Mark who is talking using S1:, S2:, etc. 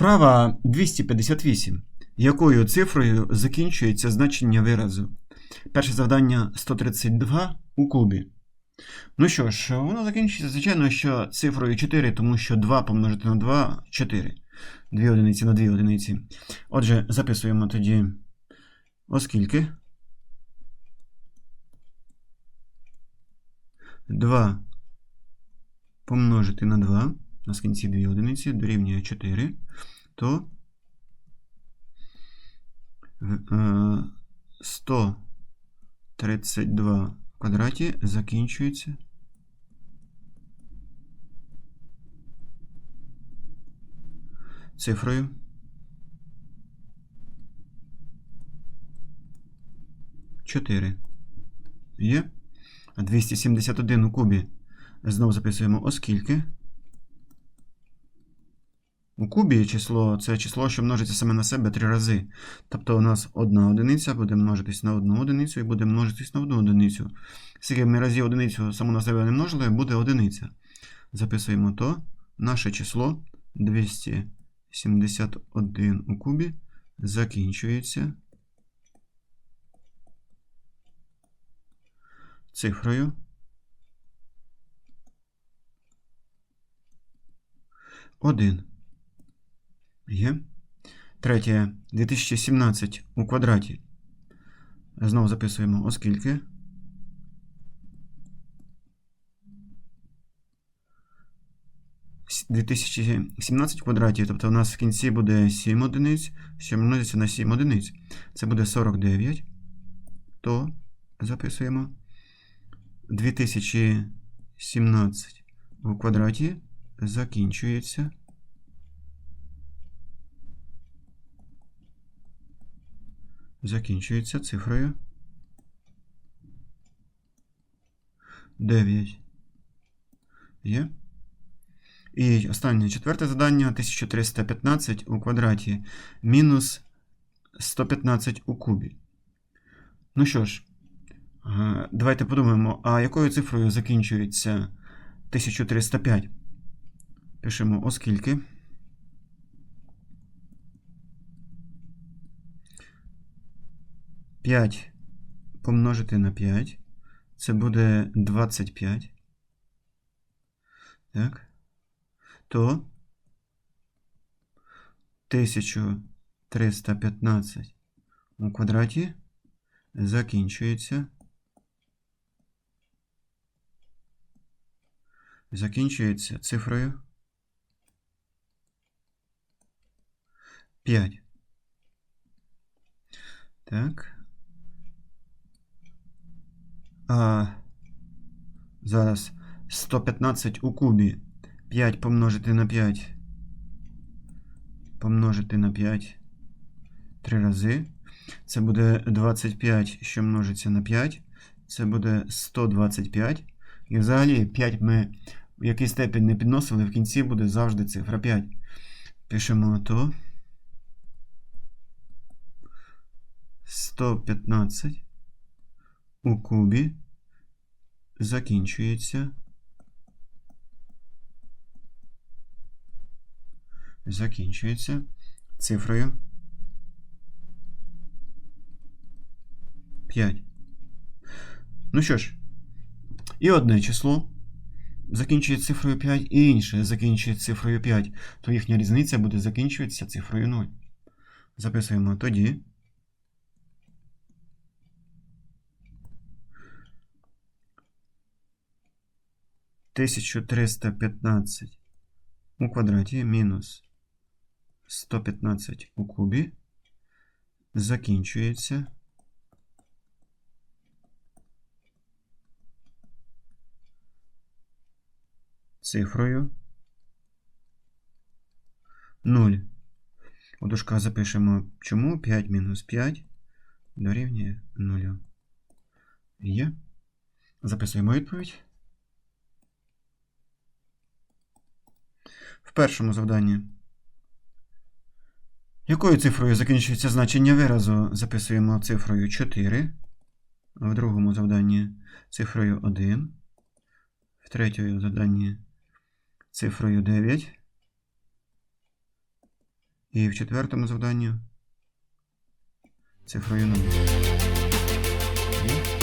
S1: Вправа 258. Якою цифрою закінчується значення виразу? Перше завдання 132 у кубі. Ну що ж, воно закінчується, звичайно, що цифрою 4, тому що 2 помножити на 2 4. 2 одиниці на 2 одиниці. Отже, записуємо тоді, оскільки 2 помножити на 2, нас кінці 2 одиниці, дорівнює 4, то е, 132 в квадраті закінчується цифрою 4. Є. А 271 у кубі. Знову записуємо, оскільки. У кубі число це число, що множиться саме на себе три рази. Тобто у нас одна одиниця буде множитись на одну одиницю і буде множитись на одну одиницю. Скільки ми разів одиницю саму на себе не множили, буде одиниця. Записуємо то. Наше число 271 у кубі закінчується цифрою. Один. Є. Третє. 2017 у квадраті. Знову записуємо, оскільки. С- 2017 в квадраті, тобто у нас в кінці буде 7 одиниць, що множиться на 7 одиниць. Це буде 49. То записуємо 2017 у квадраті закінчується. Закінчується цифрою 9. Є. І останнє четверте завдання 1315 у квадраті мінус 115 у кубі. Ну що ж, е, давайте подумаємо, а якою цифрою закінчується 1305? Пишемо, оскільки. П'ять помножити на 5. Це буде 25. Так. То 1315 у квадраті закінчується. Закінчується цифрою 5. Так. А, зараз 115 у кубі. 5 помножити на 5. Помножити на 5 три рази. Це буде 25, що множиться на 5. Це буде 125. І взагалі 5 ми в який степень не підносили, в кінці буде завжди цифра 5. Пишемо то. 115 у кубі закінчується. Закінчується цифрою 5. Ну що ж, і одне число закінчує цифрою 5, і інше закінчує цифрою 5, то їхня різниця буде закінчуватися цифрою 0. Записуємо тоді. Тисячу триста п'ятнадцять у квадраті мінус 115 у кубі закінчується цифрою 0. У дужках запишемо чому 5 мінус 5 дорівнює 0. Є. Записуємо відповідь. В першому завданні. Якою цифрою закінчується значення виразу? Записуємо цифрою 4. В другому завданні цифрою 1. В третьому завданні цифрою 9. І в четвертому завданні цифрою 0. Є?